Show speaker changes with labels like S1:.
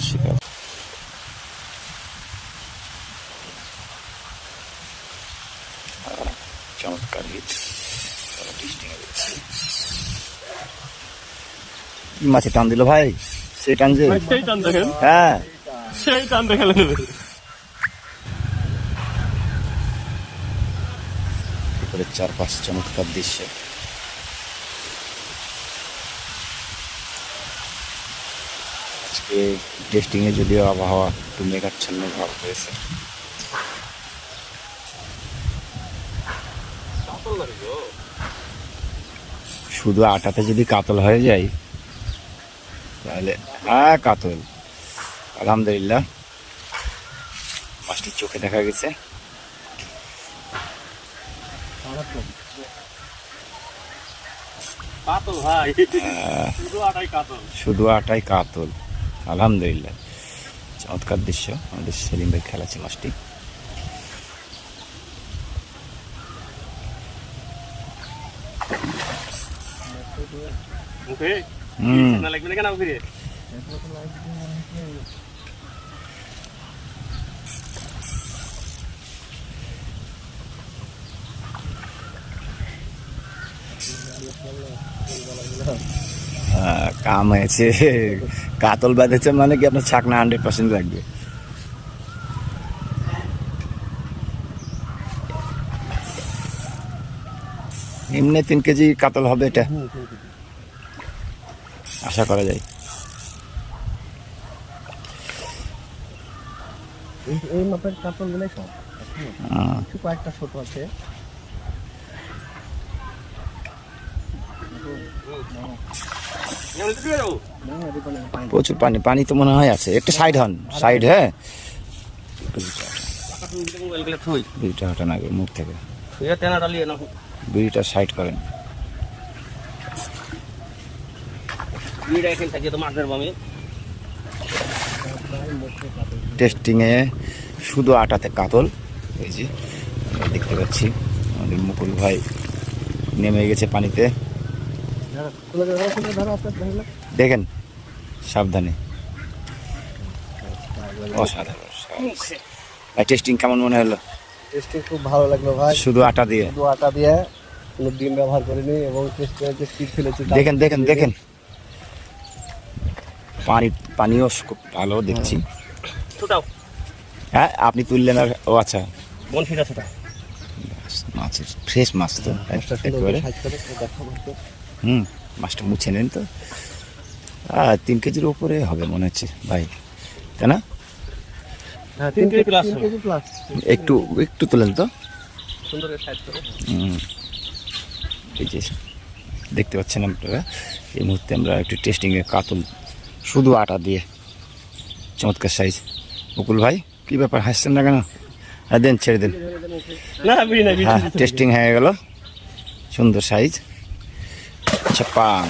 S1: শিকার চমৎকার হিট মাছে টান দিল ভাই? টান যে?
S2: সেই টান দেখেন।
S1: হ্যাঁ।
S2: সেই টান দেখালেন
S1: করে চারপাশ চমৎকার দৃশ্য। আজকে টেস্টিংয়ে যদিও আবহাওয়া একটু মেঘাচ্ছন্ন ভাব হয়েছে। শুধু আটাতে যদি কাতল হয়ে যায়, তাহলে হ্যাঁ কাতল। আলহামদুলিল্লাহ। মাছটি চোখে দেখা গেছে।
S2: শুধু আটাই কাতল।
S1: শুধু আটাই কাতল। আলহামদুলিল্লাহ। চমৎকার দৃশ্য। আমাদের সেলিম ভাই খেলাচ্ছে মাছটি হুম
S2: না লাগবে না কেন ফিরে
S1: আহ, কাম হয়েছে কাতল বাঁধেছে মানে কি আপনার ছাকনা হান্ড্রেড পার্সেন্ট লাগবে। এমনি তিন কেজি কাতল হবে এটা। আশা করা যায়।
S3: এই মাপের কাপড়গুলো সব। কয়েকটা ছোট আছে
S2: এমনি দিয়ে যাব
S3: না, এটি কোনো পানি-
S1: প্রচুর পানি পানি তো মনে হয় আছে। একটা সাইড হন সাইড হ্যাঁ? মুখ থেকে। দুইটা সাইড করেন। টেস্টিংয়ে শুধু আটাতে কাতল, এই যে দেখতে পাচ্ছি। আমাদের মুকুল ভাই নেমে গেছে পানিতে। দেখেন সাবধানে। অসাধারণ ভাই টেস্টিং কেমন মনে হলো?
S3: টেস্টিং খুব ভালো লাগল ভাই।
S1: শুধু আটা দিয়ে?
S3: শুধু আটা দিয়ে। কোনো ডিম ব্যবহার করিনি এবং টেস্টে যে ফেলেছি।
S1: দেখেন দেখেন দেখেন। পানি পানিও খুব ভালো দেখছি। হ্যাঁ আপনি তুললেন আর ও আচ্ছা।
S2: মন
S1: মাছের ফ্রেশ মাছ তো
S3: মাছটা
S1: একেবারে হুম মাছটা মুছে নেন তো। আর তিন কেজির উপরে হবে মনে হচ্ছে ভাই। তাই না?
S3: হ্যাঁ।
S1: একটু একটু তোলেন তো।
S2: সুন্দর করে সাইজ করে।
S1: হুম। এই যে দেখতে পাচ্ছেন আপনারা এই মুহূর্তে আমরা একটু টেস্টিংয়ে কাতল শুধু আটা দিয়ে চমৎকার সাইজ মুকুল ভাই কি ব্যাপার হাসছেন না কেন? হ্যাঁ দেন ছেড়ে দেন। হ্যাঁ টেস্টিং হয়ে গেল। সুন্দর সাইজ আচ্ছা পাং